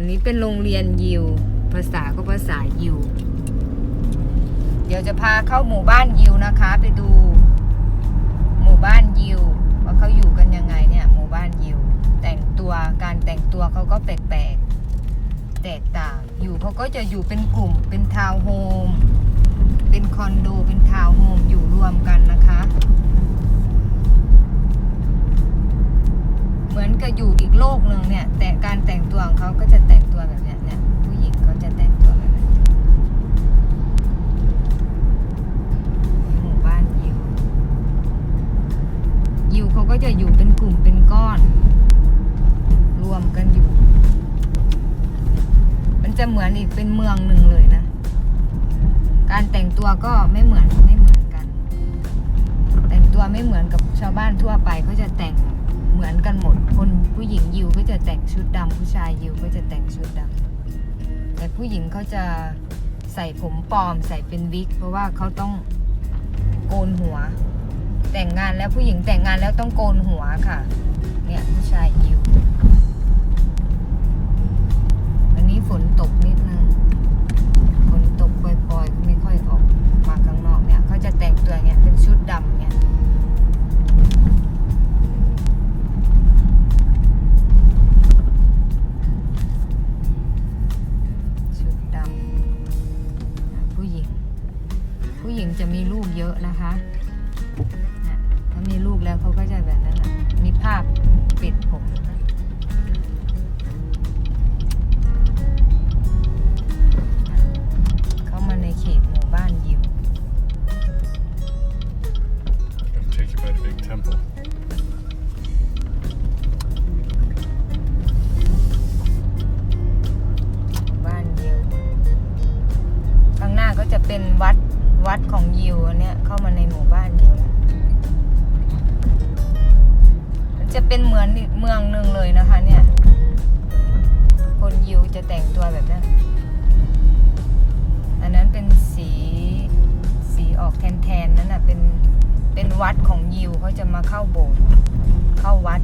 อันนี้เป็นโรงเรียนยิว ภาษาก็ภาษายิว เดี๋ยวจะพาเข้าหมู่บ้านยิวนะคะ ไปดูหมู่บ้านยิวว่าเขาอยู่กันยังไงเนี่ย หมู่บ้านยิว แต่งตัวการแต่งตัวเขาก็แปลกๆแตกต่างอยู่เขาก็จะอยู่เป็นกลุ่มเป็นทาวน์โฮมเป็นคอนโดเป็นทาวน์โฮมอยู่รวมกันนะคะ เหมือนกับอยู่อีกโลกหนึ่งเนี่ย แต่การแต่ง จะเหมือนอีกเป็นเมืองหนึ่งเลยนะ การแต่งตัวก็ไม่เหมือนไม่เหมือนกัน แต่งตัวไม่เหมือนกับชาวบ้านทั่วไปเขาจะแต่งเหมือนกันหมด คนผู้หญิงยิวก็จะแต่งชุดดำผู้ชายยิวก็จะแต่งชุดดำแต่ผู้หญิงเขาจะใส่ผมปลอมใส่เป็นวิก เพราะว่าเขาต้องโกนหัว แต่งงานแล้วผู้หญิงแต่งงานแล้วต้องโกนหัวค่ะ เนี่ยผู้ชายยิว จะแต่งตัวแบบนั้น อันนั้นเป็นสีสีออกแทนๆนั่นน่ะเป็นเป็นวัดของยิวเขาจะมาเข้าโบสถ์เข้าวัด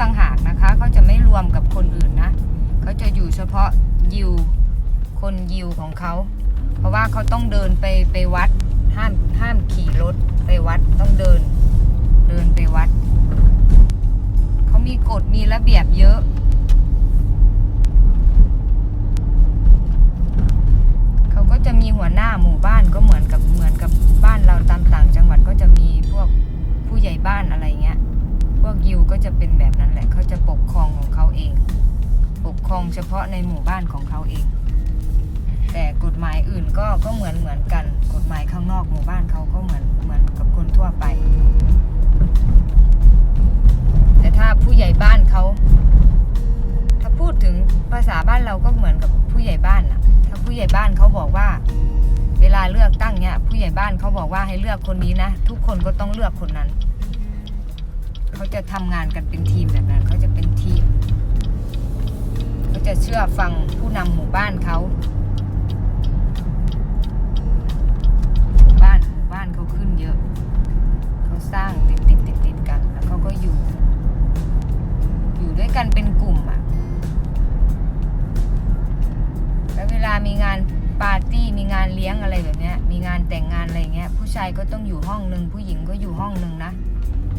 ต่างหากนะคะ เขาจะไม่รวมกับคนอื่นนะ เขาจะอยู่เฉพาะยิว คนยิวของเขา เพราะว่าเขาต้องเดินไปไปวัดห้ามห้ามขี่รถ รองเฉพาะในหมู่บ้านของเขาเอง แต่กฎหมายอื่นก็ก็เหมือนเหมือนกัน กฎหมายข้างนอกหมู่บ้านเขาก็เหมือนเหมือนกับคนทั่วไป แต่ถ้าผู้ใหญ่บ้านเขาถ้าพูดถึงภาษาบ้านเราก็เหมือนกับผู้ใหญ่บ้านนะถ้าผู้ใหญ่บ้านเขาบอกว่า เวลาเลือกตั้งเนี่ยผู้ใหญ่บ้านเขาบอกว่าให้เลือกคนนี้นะทุกคนก็ต้องเลือกคนนั้น เขาจะทำงานกันเป็นทีมแบบนั้นเขาจะ จะเชื่อฟังผู้นำหมู่บ้านเขาบ้านหมู่บ้านเขาขึ้นเยอะ เขาสร้างติดติดติดติดกัน แล้วเขาก็อยู่ อยู่ด้วยกันเป็นกลุ่มอะแล้วเวลามีงานปาร์ตี้มีงานเลี้ยงอะไรแบบเนี้ย มีงานแต่งงานอะไรเงี้ย ผู้ชายก็ต้องอยู่ห้องหนึ่งผู้หญิงก็อยู่ห้องหนึ่งนะ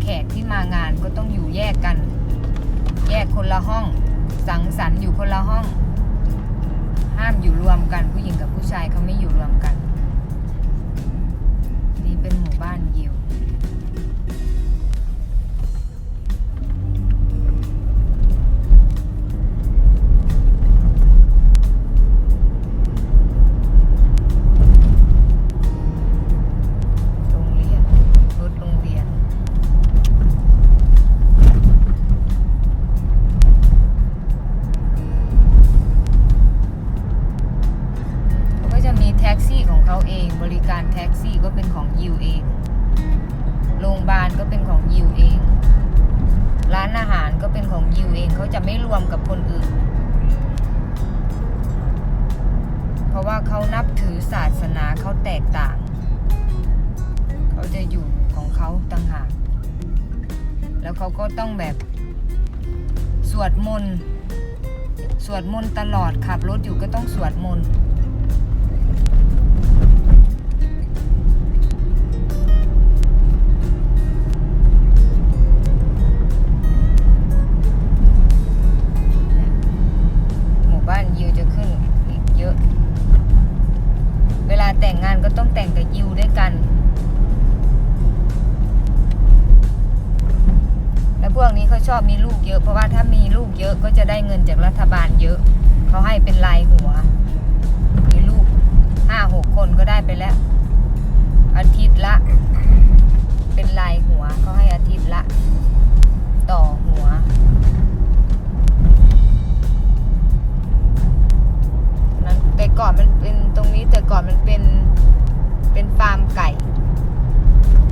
แขกที่มางานก็ต้องอยู่แยกกัน แยกคนละห้อง สังสรรค์อยู่คนละห้อง ห้ามอยู่รวมกันผู้หญิงกับผู้ชายเขาไม่อยู่รวมกัน ท็กซี่ก็เป็นของยิวเอง โรงพยาบาลก็เป็นของยิวเอง ร้านอาหารก็เป็นของยิวเอง เขาจะไม่รวมกับคนอื่น เพราะว่าเขานับถือศาสนาเขาแตกต่าง เขาจะอยู่ของเขาต่างหาก แล้วเขาก็ต้องแบบสวดมนต์ สวดมนต์ตลอดขับรถอยู่ก็ต้องสวดมนต์ ต้องแต่งกับยิวด้วยกัน แล้วพวกนี้เขาชอบมีลูกเยอะ เพราะว่าถ้ามีลูกเยอะก็จะได้เงินจากรัฐบาลเยอะ เขาให้เป็นรายหัว มีลูกห้าหกคนก็ได้ไป เป็นฟาร์มไก่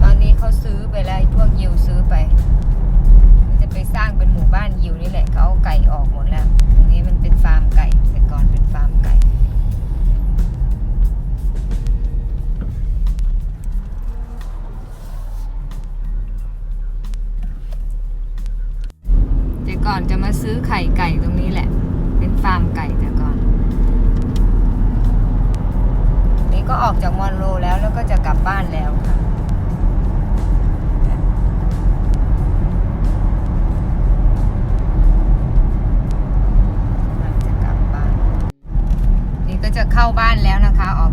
ตอนนี้เขาซื้อไปแล้วไอ้พวกยิวซื้อไป จะไปสร้างเป็นหมู่บ้านยิวนี่แหละเขาเอาไก่ออกหมดแล้ว ตรงนี้มันเป็นฟาร์มไก่ แต่ก่อนเป็นฟาร์มไก่แต่ก่อนจะมาซื้อไข่ไก่ตรงนี้แหละ เป็นฟาร์มไก่แต่ก่ อนนี่ก็ออกจากมอนโรแล้วแล้วก็จะกลับบ้านแล้วค่ะจะกลับบ้านนี่ก็จะเข้าบ้านแล้วนะคะ ออก